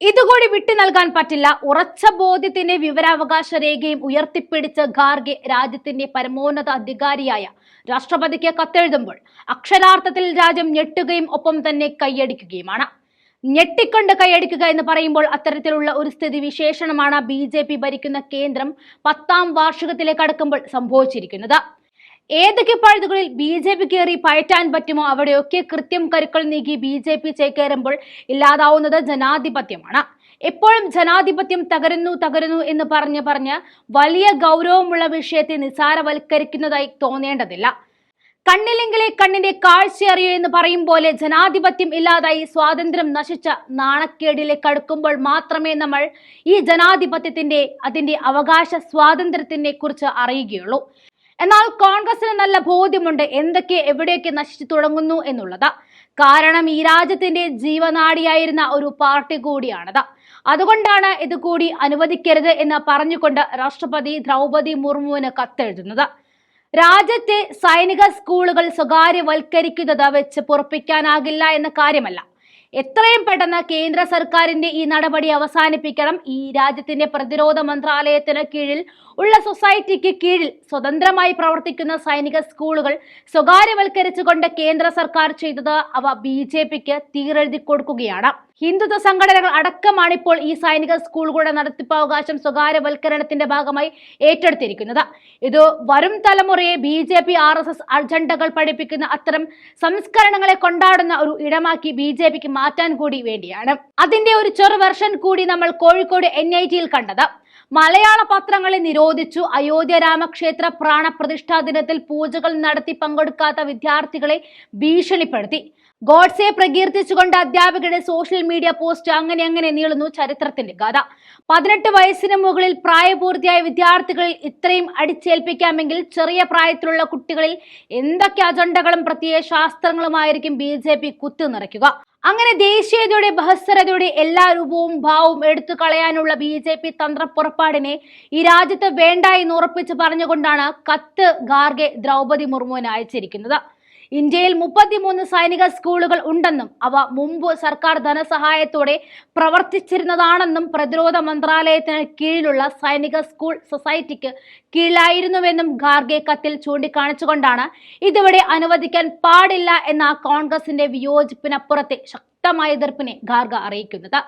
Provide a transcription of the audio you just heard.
ഇതുകൂടി വിട്ടു നൽകാൻ പറ്റില്ല. ഉറച്ച ബോധ്യത്തിന്റെ വിവരാവകാശ രേഖയും ഉയർത്തിപ്പിടിച്ച് ഖാർഗെ രാജ്യത്തിന്റെ പരമോന്നത അധികാരിയായ രാഷ്ട്രപതിക്ക് കത്തെഴുതുമ്പോൾ അക്ഷരാർത്ഥത്തിൽ രാജ്യം ഞെട്ടുകയും ഒപ്പം തന്നെ കൈയടിക്കുകയുമാണ്. ഞെട്ടിക്കൊണ്ട് കൈയടിക്കുക എന്ന് പറയുമ്പോൾ അത്തരത്തിലുള്ള ഒരു സ്ഥിതി വിശേഷണമാണ് ബി ഭരിക്കുന്ന കേന്ദ്രം പത്താം വാർഷികത്തിലേക്ക് അടുക്കുമ്പോൾ സംഭവിച്ചിരിക്കുന്നത്. ഏതൊക്കെ പഴുതുകളിൽ ബി ജെ പി കയറി പയറ്റാൻ പറ്റുമോ അവിടെയൊക്കെ കൃത്യം കരുക്കൾ നീക്കി ബി ജെ പി ചേക്കേറുമ്പോൾ ഇല്ലാതാവുന്നത് ജനാധിപത്യമാണ്. എപ്പോഴും ജനാധിപത്യം തകരുന്നു തകരുന്നു എന്ന് പറഞ്ഞ് പറഞ്ഞ് വലിയ ഗൗരവമുള്ള വിഷയത്തെ നിസാരവൽക്കരിക്കുന്നതായി തോന്നേണ്ടതില്ല. കണ്ണില്ലെങ്കിലേ കണ്ണിന്റെ കാഴ്ച അറിയൂ എന്ന് പറയും പോലെ ജനാധിപത്യം ഇല്ലാതായി സ്വാതന്ത്ര്യം നശിച്ച നാണക്കേടിലേക്ക് അടുക്കുമ്പോൾ മാത്രമേ നമ്മൾ ഈ ജനാധിപത്യത്തിന്റെ അതിന്റെ അവകാശ സ്വാതന്ത്ര്യത്തിനെ കുറിച്ച് അറിയുകയുള്ളൂ. എന്നാൽ കോൺഗ്രസിന് നല്ല ബോധ്യമുണ്ട് എന്തൊക്കെ എവിടെയൊക്കെ നശിച്ചു തുടങ്ങുന്നു എന്നുള്ളത്. കാരണം ഈ രാജ്യത്തിന്റെ ജീവനാടിയായിരുന്ന ഒരു പാർട്ടി കൂടിയാണത്. അതുകൊണ്ടാണ് ഇത് കൂടി അനുവദിക്കരുത് എന്ന് പറഞ്ഞുകൊണ്ട് രാഷ്ട്രപതി ദ്രൗപതി മുർമുവിന് കത്തെഴുതുന്നത്. രാജ്യത്തെ സൈനിക സ്കൂളുകൾ സ്വകാര്യവൽക്കരിക്കുന്നത് വെച്ച് പൊറപ്പിക്കാനാകില്ല എന്ന കാര്യമല്ല. എത്രയും പെട്ടെന്ന് കേന്ദ്ര സർക്കാരിന്റെ ഈ നടപടി അവസാനിപ്പിക്കണം. ഈ രാജ്യത്തിന്റെ പ്രതിരോധ മന്ത്രാലയത്തിന് കീഴിൽ ഉള്ള സൊസൈറ്റിക്ക് കീഴിൽ സ്വതന്ത്രമായി പ്രവർത്തിക്കുന്ന സൈനിക സ്കൂളുകൾ സ്വകാര്യവൽക്കരിച്ചുകൊണ്ട് കേന്ദ്ര സർക്കാർ ചെയ്തത് അവ ബി ജെ പിക്ക് തീരെഴുതി കൊടുക്കുകയാണ്. ഹിന്ദുത്വ സംഘടനകൾ അടക്കമാണ് ഇപ്പോൾ ഈ സൈനിക സ്കൂളുകളുടെ നടത്തിപ്പവകാശം സ്വകാര്യവൽക്കരണത്തിന്റെ ഭാഗമായി ഏറ്റെടുത്തിരിക്കുന്നത്. ഇത് വരും തലമുറയെ B J P R S S അജണ്ടകൾ പഠിപ്പിക്കുന്ന അത്തരം സംസ്കരണങ്ങളെ കൊണ്ടാടുന്ന ഒരു ഇടമാക്കി ബി ജെ പിക്ക് മാറ്റാൻ കൂടി വേണ്ടിയാണ്. അതിന്റെ ഒരു ചെറു വെർഷൻ കൂടി നമ്മൾ കോഴിക്കോട് എൻ ഐ ടിയിൽ കണ്ടത്. മലയാള പത്രങ്ങളെ നിരോധിച്ചു അയോധ്യ രാമക്ഷേത്ര പ്രാണപ്രതിഷ്ഠാ ദിനത്തിൽ പൂജകൾ നടത്തി പങ്കെടുക്കാത്ത വിദ്യാർത്ഥികളെ ഭീഷണിപ്പെടുത്തി. ഗോഡ്സെ പ്രകീർത്തിച്ചുകൊണ്ട് അധ്യാപകരുടെ സോഷ്യൽ മീഡിയ പോസ്റ്റ് അങ്ങനെ അങ്ങനെ നീളുന്നു ചരിത്രത്തിന്റെ കഥ പതിനെട്ട് വയസ്സിന് മുകളിൽ പ്രായപൂർത്തിയായ വിദ്യാർത്ഥികളിൽ ഇത്രയും അടിച്ചേൽപ്പിക്കാമെങ്കിൽ ചെറിയ പ്രായത്തിലുള്ള കുട്ടികളിൽ എന്തൊക്കെ അജണ്ടകളും പ്രത്യയ ശാസ്ത്രങ്ങളുമായിരിക്കും ബി ജെ പി കുത്തു നിറയ്ക്കുക അങ്ങനെ ദേശീയതയുടെ ബഹസ്വരതയുടെ എല്ലാ രൂപവും ഭാവവും എടുത്തു കളയാനുള്ള ബി ജെ പി തന്ത്രപ്പുറപ്പാടിനെ ഈ രാജ്യത്ത് വേണ്ട എന്ന് ഉറപ്പിച്ച് പറഞ്ഞുകൊണ്ടാണ് കത്ത് ഗാർഗെ ദ്രൗപതി മുർമുവിന് അയച്ചിരിക്കുന്നത്. ഇന്ത്യയിൽ മുപ്പത്തിമൂന്ന് സൈനിക സ്കൂളുകൾ ഉണ്ടെന്നും അവ മുമ്പ് സർക്കാർ ധനസഹായത്തോടെ പ്രവർത്തിച്ചിരുന്നതാണെന്നും പ്രതിരോധ മന്ത്രാലയത്തിന് കീഴിലുള്ള സൈനിക സ്കൂൾ സൊസൈറ്റിക്ക് കീഴിലായിരുന്നുവെന്നും ഖാർഗെ കത്തിൽ ചൂണ്ടിക്കാണിച്ചുകൊണ്ടാണ് ഇതുവരെ അനുവദിക്കാൻ പാടില്ല എന്ന കോൺഗ്രസിന്റെ വിയോജിപ്പിനപ്പുറത്തെ ശക്തമായ എതിർപ്പിനെ ഖാർഗ അറിയിക്കുന്നത്.